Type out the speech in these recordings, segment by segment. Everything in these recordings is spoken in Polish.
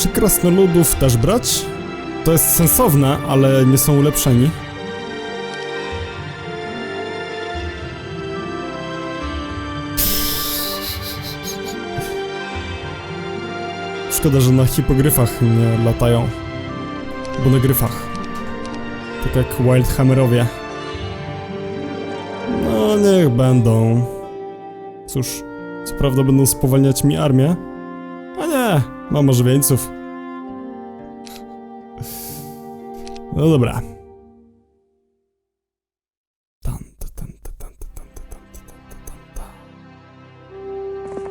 Czy krasnoludów też brać? To jest sensowne, ale nie są ulepszeni. Szkoda, że na hipogryfach nie latają. Bo na gryfach. Tak jak Wildhammerowie. No, niech będą. Cóż, co prawda będą spowalniać mi armię. Mam może wieńców. No dobra.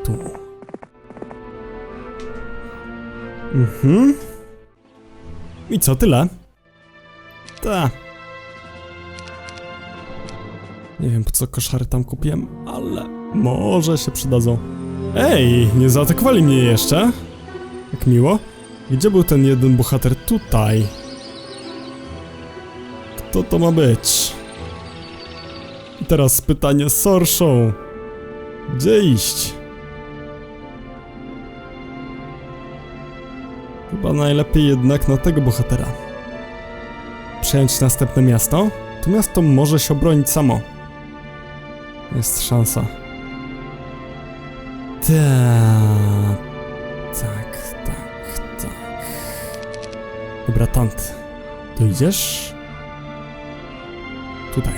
Tu. Mhm. I co, tyle? Ta. Nie wiem po co koszary tam kupiłem, ale może się przydadzą. Ej, nie zaatakowali mnie jeszcze? Jak miło. Gdzie był ten jeden bohater? Tutaj. Kto to ma być? I teraz pytanie z Sorszą. Gdzie iść? Chyba najlepiej jednak na tego bohatera. Przejąć następne miasto? To miasto może się obronić samo. Jest szansa. Tak, Dobra, tant. Idziesz? Tutaj.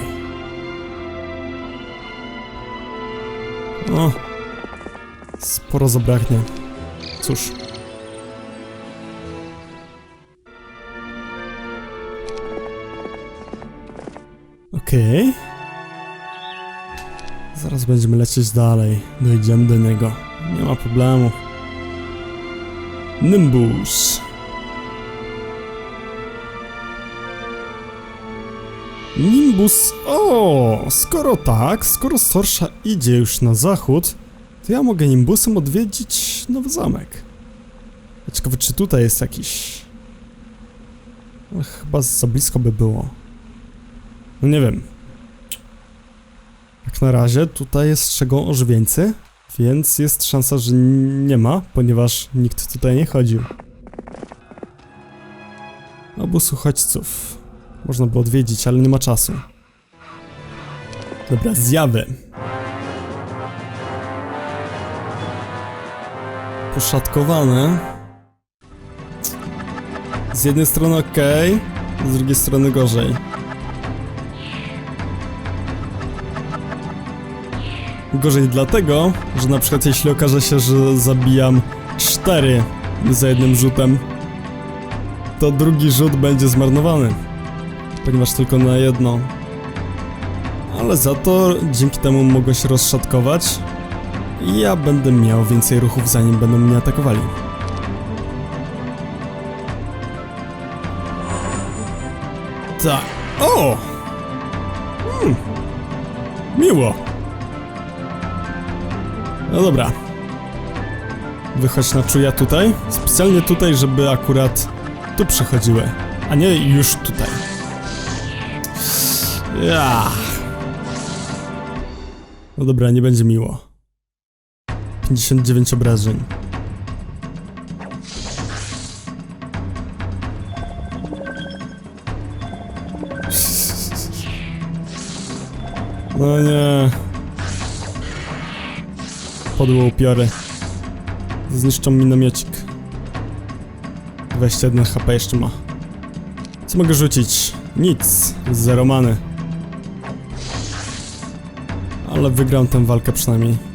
O. Sporo zabraknie. Cóż. Okej. Zaraz będziemy lecieć dalej. Dojdziemy do niego. Nie ma problemu. Nimbus. Nimbus. O, skoro tak, skoro Sorsza idzie już na zachód, to ja mogę Nimbusem odwiedzić Nowy Zamek. Ciekawe, czy tutaj jest jakiś... No, chyba za blisko by było. No nie wiem. Jak na razie tutaj jest strzegą ożywieńcy, więc jest szansa, że nie ma, ponieważ nikt tutaj nie chodził. Obóz uchodźców. Można by odwiedzić, ale nie ma czasu. Dobra, zjawy. Poszatkowane. Z jednej strony ok, z drugiej strony gorzej. Gorzej dlatego, że na przykład jeśli okaże się, że zabijam cztery za jednym rzutem, to drugi rzut będzie zmarnowany. Ponieważ tylko na jedno. Ale za to dzięki temu mogą się rozszatkować i ja będę miał więcej ruchów zanim będą mnie atakowali. Tak. O! Hmm. Miło. No dobra. Wychodź na czuja tutaj. Specjalnie tutaj, żeby akurat tu przechodziły. A nie już tutaj. Ja. No dobra, nie będzie miło. 59 obrażeń. No nie. Podłe upiory. Zniszczą mi namiocik. 21 HP jeszcze ma. Co mogę rzucić? Nic. Zero many. Ale wygram tę walkę przynajmniej.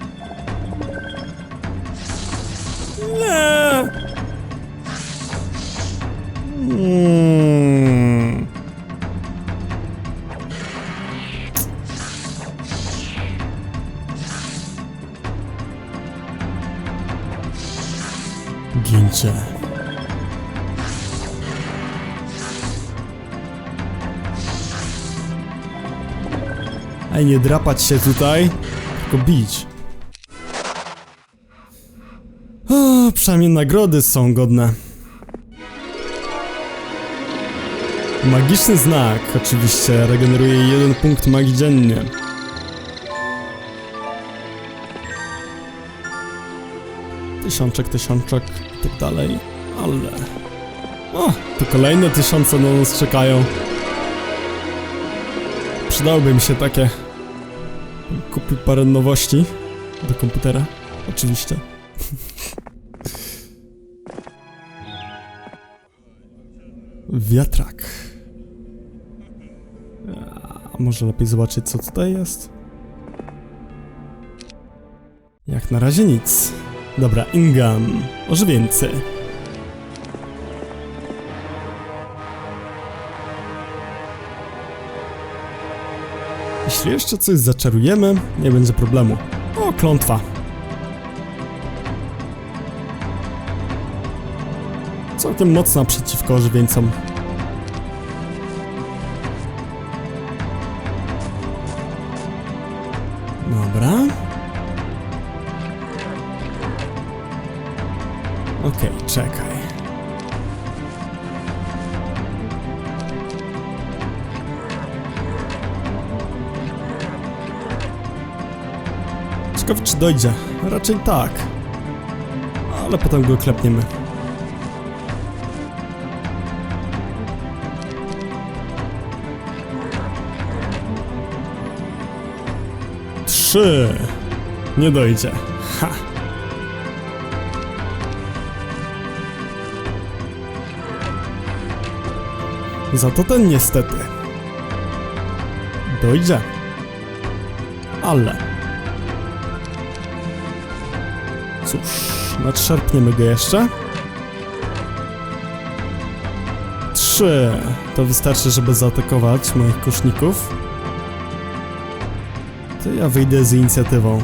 Ej, nie drapać się tutaj, tylko bić. O, przynajmniej nagrody są godne. Magiczny znak, oczywiście, regeneruje jeden punkt magii dziennie. Tysiączek, tysiączek i tak dalej. Ale... O, tu kolejne tysiące na nas czekają. Przydałoby mi się takie. Parę nowości do komputera. Oczywiście. Wiatrak. A może lepiej zobaczyć, co tutaj jest? Jak na razie nic. Dobra, Ingam. Może więcej. Jeśli jeszcze coś zaczarujemy, nie będzie problemu. O, klątwa. Całkiem mocna przeciwko ożywieńcom. Dobra. Czy dojdzie. Raczej tak. Ale potem go klepniemy. Trzy. Nie dojdzie. Ha. Za to ten niestety. Dojdzie. Ale. Cóż, nadszerpniemy go jeszcze. Trzy. To wystarczy, żeby zaatakować moich kuszników. To ja wyjdę z inicjatywą.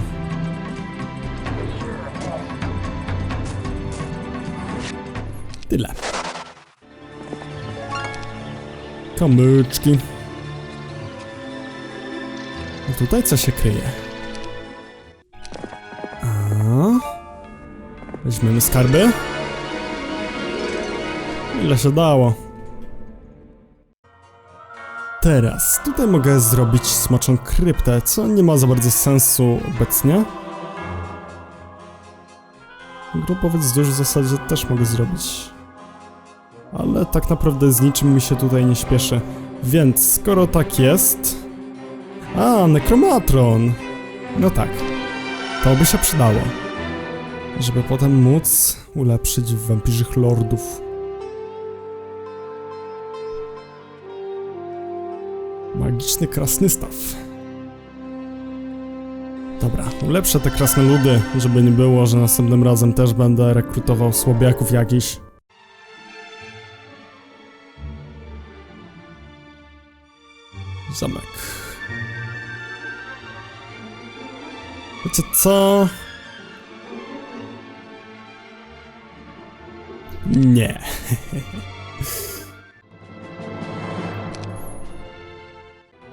Tyle. Kamyczki. A tutaj co się kryje? Weźmiemy skarby. Ile się dało? Teraz, tutaj mogę zrobić smaczną kryptę, co nie ma za bardzo sensu obecnie. Grupowiec duży w zasadzie też mogę zrobić. Ale tak naprawdę z niczym mi się tutaj nie śpieszy. Więc skoro tak jest... A, nekromatron! No tak. To by się przydało. Żeby potem móc ulepszyć wampirzych lordów. Magiczny krasny staw. Dobra, ulepszę te krasne ludy, żeby nie było, że następnym razem też będę rekrutował słabiaków jakichś. Zamek. Wiecie co? Nie.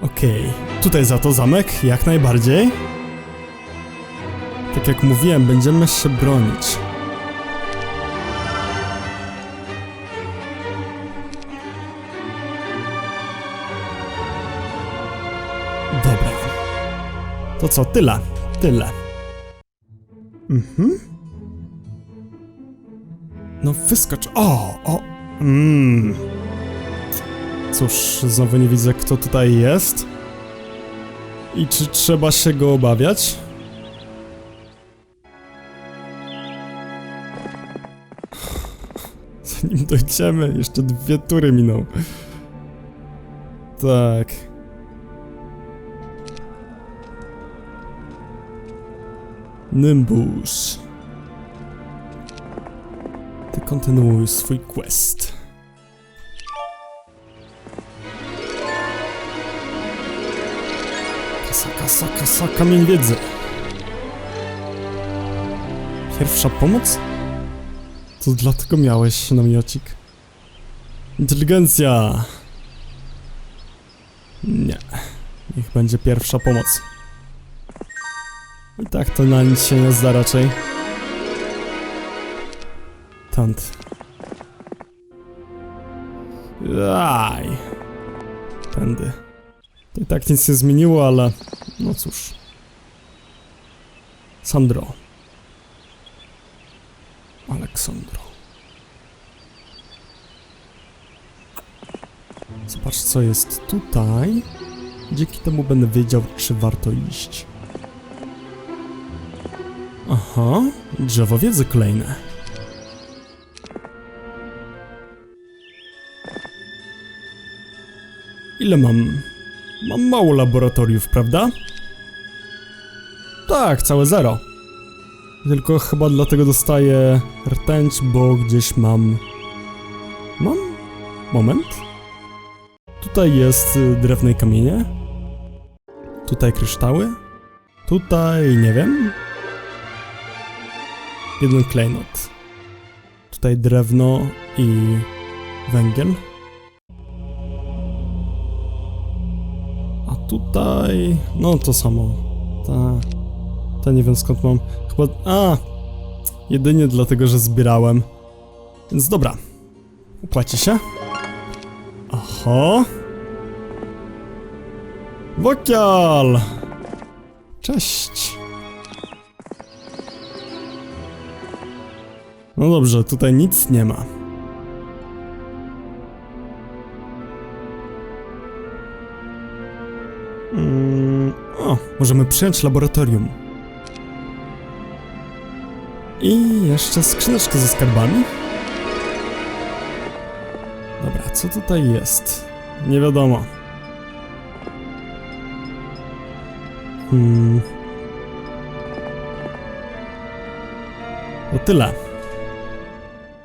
Okej, tutaj za to zamek, jak najbardziej. Tak jak mówiłem, będziemy się bronić. Dobra. To co, tyle. Tyle. Mhm. No wyskocz. O, o. Mmm. Cóż, znowu nie widzę, kto tutaj jest. I czy trzeba się go obawiać? Zanim dojdziemy, jeszcze dwie tury miną. Tak. Nimbus. Ty kontynuuj swój quest. Kasa, kasa, kasa, kamień wiedzy. Pierwsza pomoc? To dlatego miałeś namiocik. Inteligencja. Nie. Niech będzie pierwsza pomoc. I tak to na nic się nie zda raczej stąd. Aj. Tędy. To i tak nic nie zmieniło, ale... No cóż. Sandro. Aleksandro. Zobacz, co jest tutaj. Dzięki temu będę wiedział, czy warto iść. Aha, drzewo wiedzy kolejne. Ile mam? Mam mało laboratoriów, prawda? Tak, całe zero. Tylko chyba dlatego dostaję rtęć, bo gdzieś mam... Mam? Moment. Tutaj jest y, drewno i kamienie. Tutaj kryształy. Tutaj nie wiem. Jeden klejnot. Tutaj drewno i węgiel. Tutaj... no to samo. Ta... To nie wiem skąd mam. Chyba... A! Jedynie dlatego, że zbierałem. Więc dobra. Opłaci się. Oho. Wokial! Cześć. No dobrze, tutaj nic nie ma. Możemy przyjąć laboratorium. I jeszcze skrzyneczkę ze skarbami. Dobra, co tutaj jest? Nie wiadomo. Hmm. To tyle.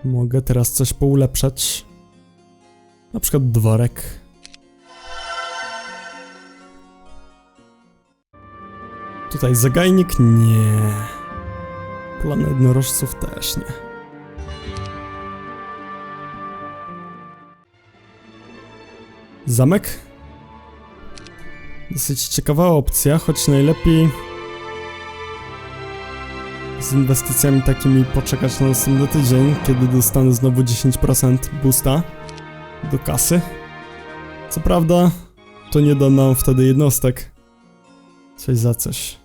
Mogę teraz coś poulepszać. Na przykład dworek. Tutaj zagajnik? Nie. Plan jednorożców też nie. Zamek? Dosyć ciekawa opcja, choć najlepiej z inwestycjami takimi poczekać na następny tydzień, kiedy dostanę znowu 10% boosta do kasy. Co prawda, to nie da nam wtedy jednostek. Coś za coś.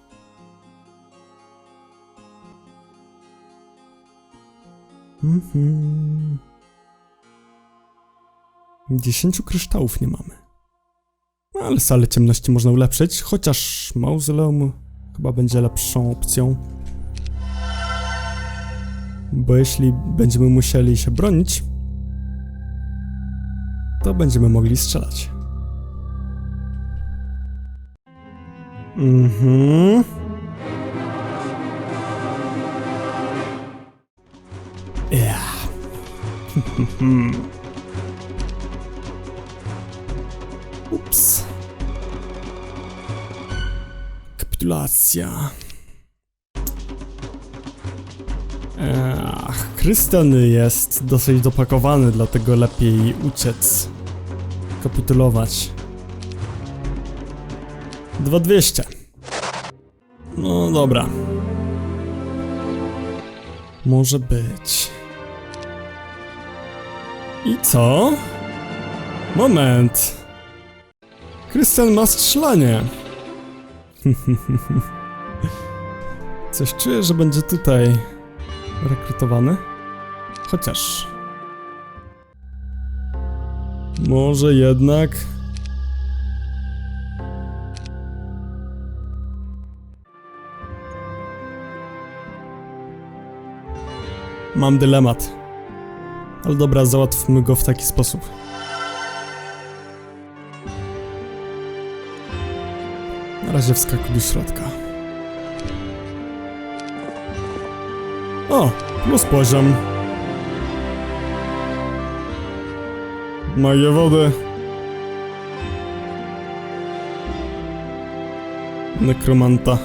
Mhm. 10 kryształów nie mamy. No, ale salę ciemności można ulepszyć, chociaż mauzoleum chyba będzie lepszą opcją. Bo jeśli będziemy musieli się bronić, to będziemy mogli strzelać. Mhm. Ups. Kapitulacja. Ach, Krystian jest dosyć dopakowany, dlatego lepiej uciec. Kapitulować. 2200. No dobra. Może być. I co? Moment. Krystian ma strzelanie. Coś czuję, że będzie tutaj rekrutowany. Chociaż. Może jednak. Mam dylemat. Ale dobra, załatwmy go w taki sposób. Na razie wskakuj do środka. O, plus poziom. Magie wody. Nekromanta.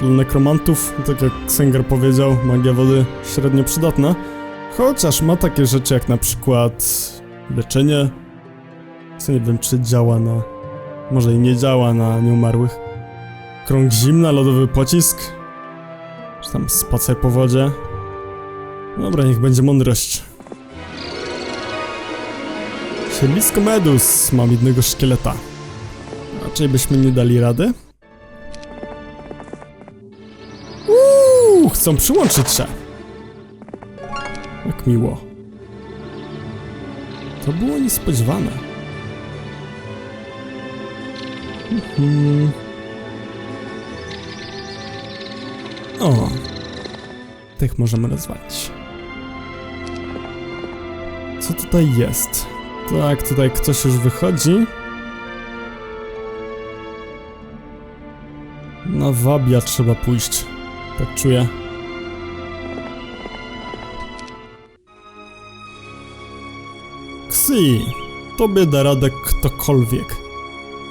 Dla nekromantów, tak jak Senger powiedział, magia wody średnio przydatna. Chociaż ma takie rzeczy jak na przykład leczenie. Co nie wiem, czy działa na może i nie działa na nieumarłych. Krąg zimna, lodowy pocisk. Czy tam spacer po wodzie. Dobra, niech będzie mądrość. Siedlisko medus. Mam jednego szkieleta. Raczej byśmy nie dali rady. Uuu, chcą przyłączyć się miło. To było niespodziewane. Mhm. O, tych możemy rozwalić. Co tutaj jest? Tak, tutaj ktoś już wychodzi. Na wabia trzeba pójść. Tak czuję. Ksi, tobie da radę ktokolwiek.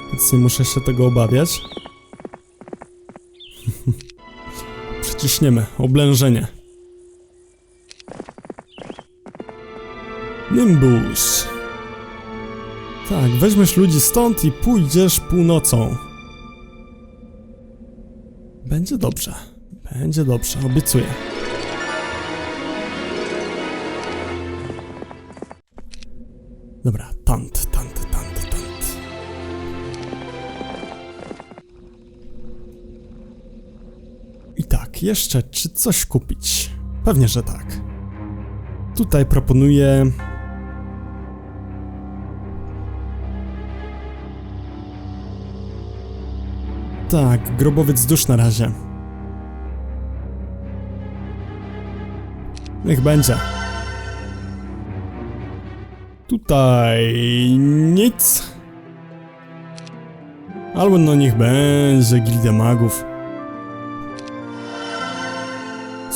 Więc nie muszę się tego obawiać. Przyciśniemy. Oblężenie. Nimbus. Tak, weźmiesz ludzi stąd i pójdziesz północą. Będzie dobrze. Będzie dobrze, obiecuję. Jeszcze czy coś kupić? Pewnie, że tak. Tutaj proponuję. Tak, grobowiec dusz na razie. Niech będzie. Tutaj nic. Albo no niech będzie Gildia Magów.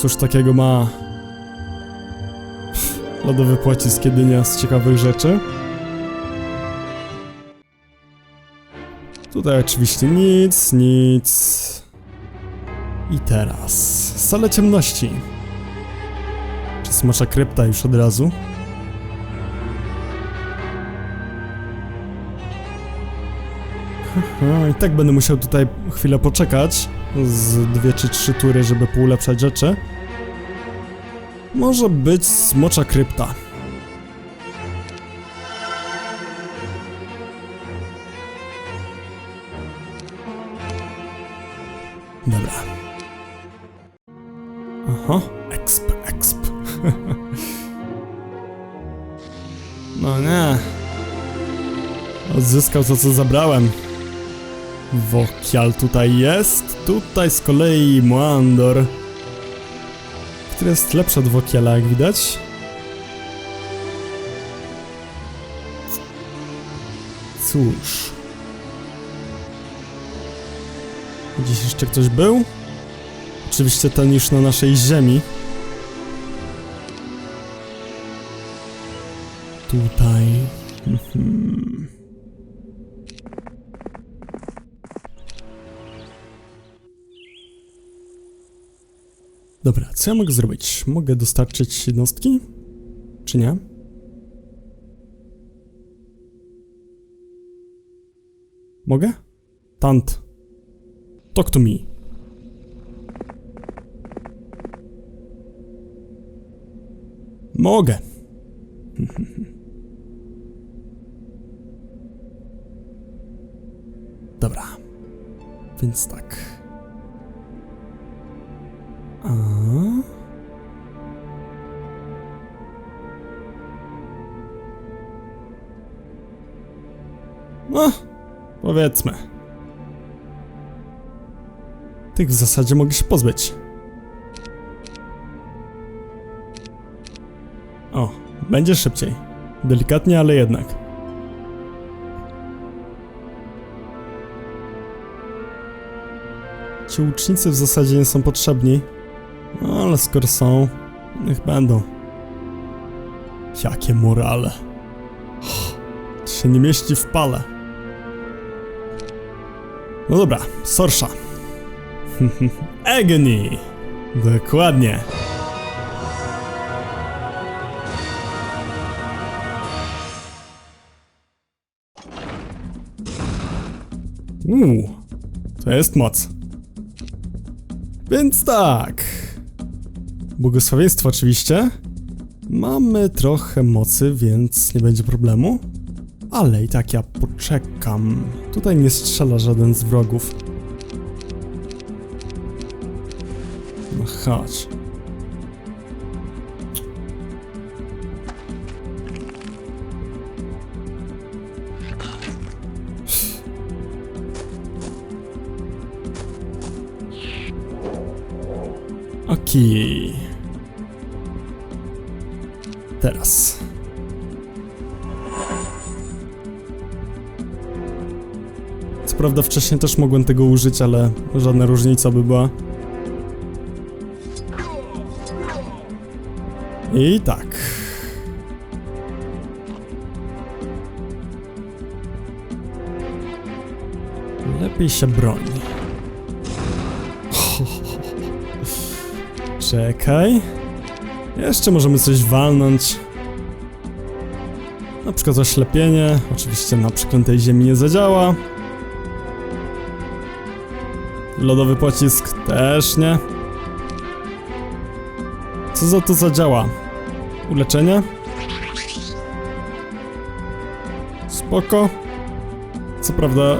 Cóż takiego ma lodowy pocisk jedynie z ciekawych rzeczy. Tutaj oczywiście nic, nic. I teraz sale ciemności. Czy smocza krypta już od razu? I tak będę musiał tutaj chwilę poczekać z dwie czy trzy tury, żeby poulepszać rzeczy. Może być smocza krypta. Dobra. Aha, exp, exp. no nie. Odzyskał to, co zabrałem. Wokial tutaj jest. Tutaj z kolei Moandor. Który jest lepszy od Wokiala, jak widać. Cóż. Gdzieś jeszcze ktoś był? Oczywiście ten już na naszej ziemi. Tutaj. Mhm. Dobra, co ja mogę zrobić? Mogę dostarczyć jednostki? Czy nie? Mogę? Tant. Talk to me. Mogę. Dobra. Więc tak. Powiedzmy. Tych w zasadzie mogę się pozbyć. O, będzie szybciej. Delikatnie, ale jednak. Ci łucznicy w zasadzie nie są potrzebni. No ale skoro są, niech będą. Jakie morale. To się nie mieści w pale. No dobra, Sorsza. Agony! Dokładnie. Uuu, to jest moc. Więc tak. Błogosławieństwo oczywiście. Mamy trochę mocy, więc nie będzie problemu. Ale i tak ja poczekam. Tutaj nie strzela żaden z wrogów. No Machacz. Okej. Okay. Prawda wcześniej też mogłem tego użyć, ale żadna różnica by była. I tak. Lepiej się broń. Czekaj. Jeszcze możemy coś walnąć. Na przykład oślepienie. Oczywiście na przeklętej ziemi nie zadziała. Lodowy pocisk też nie. Co za to zadziała? Uleczenie? Spoko. Co prawda,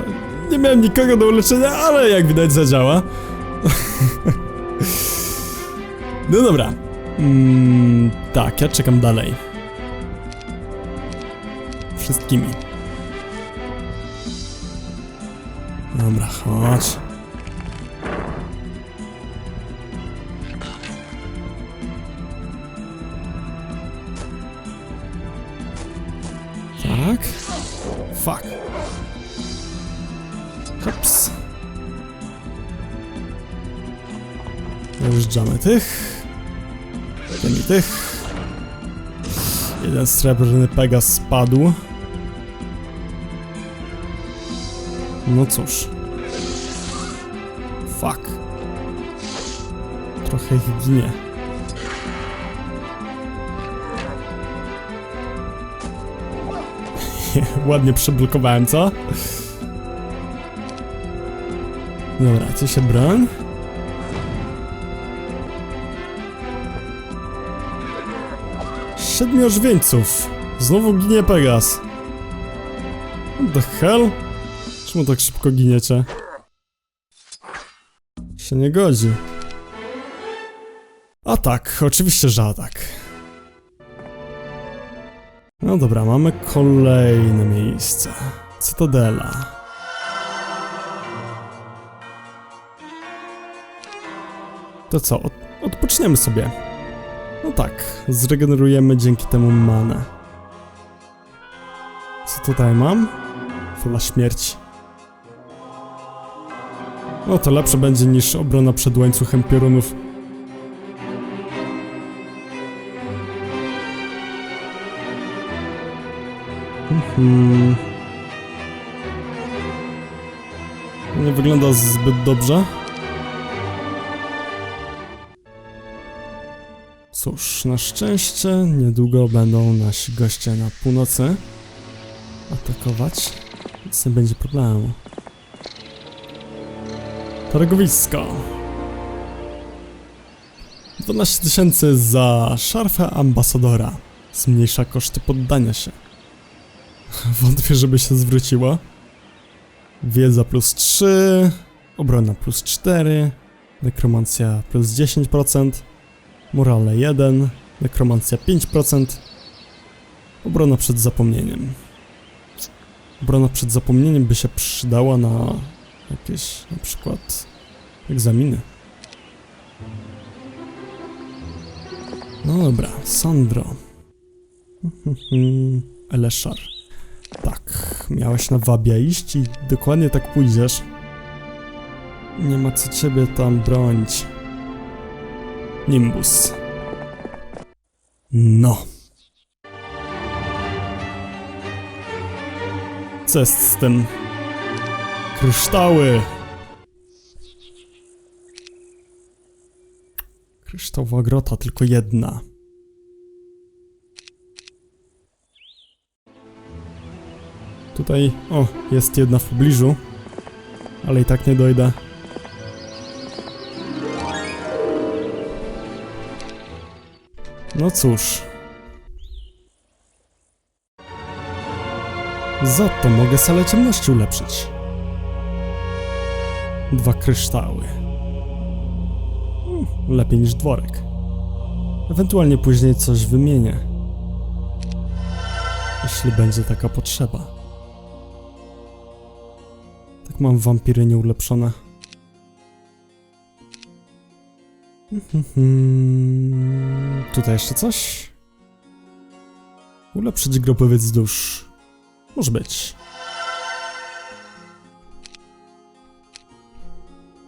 nie miałem nikogo do uleczenia, ale jak widać zadziała. no dobra. Mm, tak, ja czekam dalej. Wszystkimi. Dobra, chodź. Tych. Ten i tych. Jeden srebrny Pegas spadł. No cóż. Fuck. Trochę ich ginie. Ładnie przeblokowałem, co? Dobra, co się broń? Siedmiu ożwieńców. Znowu ginie Pegas. What the hell? Czemu tak szybko giniecie? Się nie godzi. Atak, oczywiście, że atak. No dobra, mamy kolejne miejsce. Cytadela. To co, od, odpoczniemy sobie. No tak, zregenerujemy dzięki temu manę. Co tutaj mam? Fula śmierci. No to lepsze będzie niż obrona przed łańcuchem piorunów. Mhm. Nie wygląda zbyt dobrze. Cóż, na szczęście niedługo będą nasi goście na północy atakować, więc nie będzie problemu. Targowisko. 12 tysięcy za szarfę ambasadora. Zmniejsza koszty poddania się. Wątpię, żeby się zwróciła. Wiedza plus 3, obrona plus 4, nekromancja plus 10%, morale 1, nekromancja 5%, obrona przed zapomnieniem. Obrona przed zapomnieniem by się przydała na jakieś na przykład egzaminy. No dobra, Sandro. Eleszar. Tak, miałeś na wabia iść i dokładnie tak pójdziesz. Nie ma co ciebie tam bronić. Nimbus. No. Co jest z tym? Kryształy! Kryształowa grota, tylko jedna. Tutaj, o, jest jedna w pobliżu, ale i tak nie dojdę. No cóż. Za to mogę salę ciemności ulepszyć. Dwa kryształy. Hmm, lepiej niż dworek. Ewentualnie później coś wymienię. Jeśli będzie taka potrzeba. Tak mam wampiry nieulepszone. Mhm. Tutaj jeszcze coś? Ulepszyć grobowiec dusz. Może być.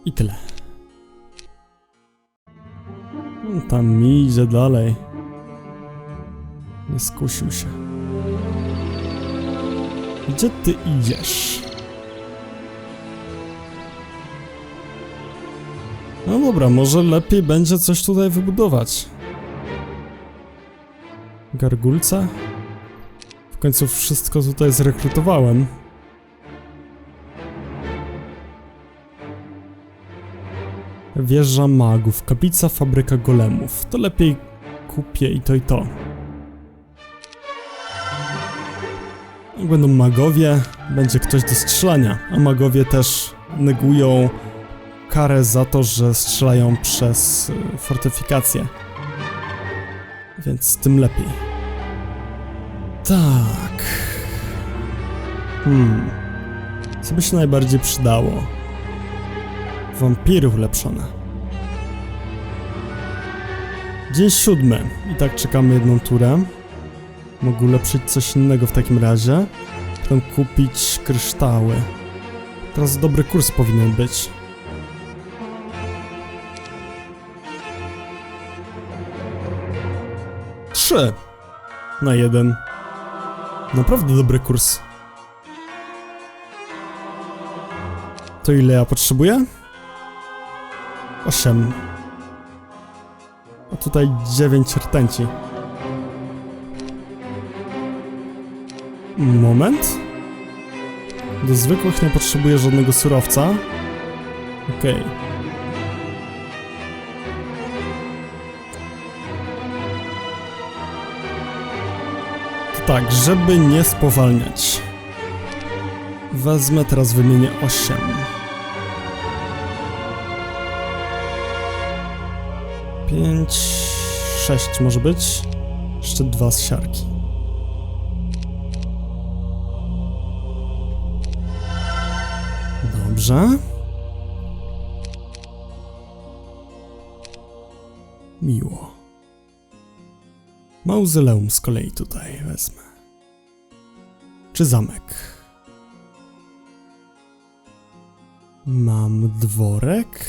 I tyle. On tam idzie dalej. Nie skusił się. Gdzie ty idziesz? No dobra, może lepiej będzie coś tutaj wybudować. Gargulce? W końcu wszystko tutaj zrekrutowałem. Wieża magów, kaplica, fabryka golemów. To lepiej kupię i to i to. Będą magowie, będzie ktoś do strzelania, a magowie też negują karę za to, że strzelają przez y, fortyfikację. Więc tym lepiej. Tak. Hmm. Co by się najbardziej przydało? Wampiry ulepszone. Dzień siódmy. I tak czekamy jedną turę. Mogę ulepszyć coś innego w takim razie. Potem kupić kryształy. Teraz dobry kurs powinien być. Trzy na jeden. Naprawdę dobry kurs. To ile ja potrzebuję? 8. A tutaj 9 rtęci. Moment. Do zwykłych nie potrzebuję żadnego surowca. Okej. To tak, żeby nie spowalniać. Wezmę teraz wymienię 8. Pięć, sześć może być. Jeszcze dwa z siarki. Dobrze. Miło. Mauzoleum z kolei tutaj wezmę. Czy zamek? Mam dworek.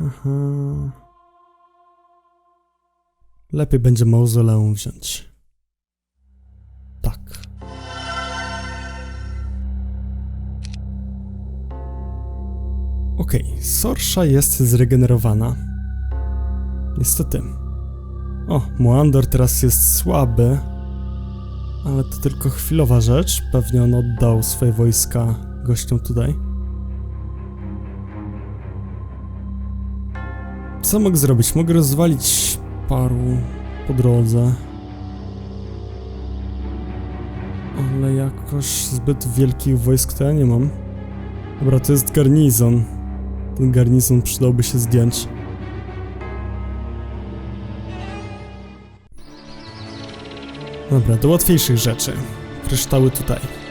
Aha. Lepiej będzie mauzoleum wziąć. Okej, Sorsza jest zregenerowana. Niestety. O, Moandor teraz jest słaby. Ale to tylko chwilowa rzecz. Pewnie on oddał swoje wojska gościom tutaj. Co mogę zrobić? Mogę rozwalić paru po drodze. Ale jakoś zbyt wielkich wojsk to ja nie mam. Dobra, to jest garnizon. Ten garnizon przydałby się zdjąć. Dobra, do łatwiejszych rzeczy. Kryształy tutaj.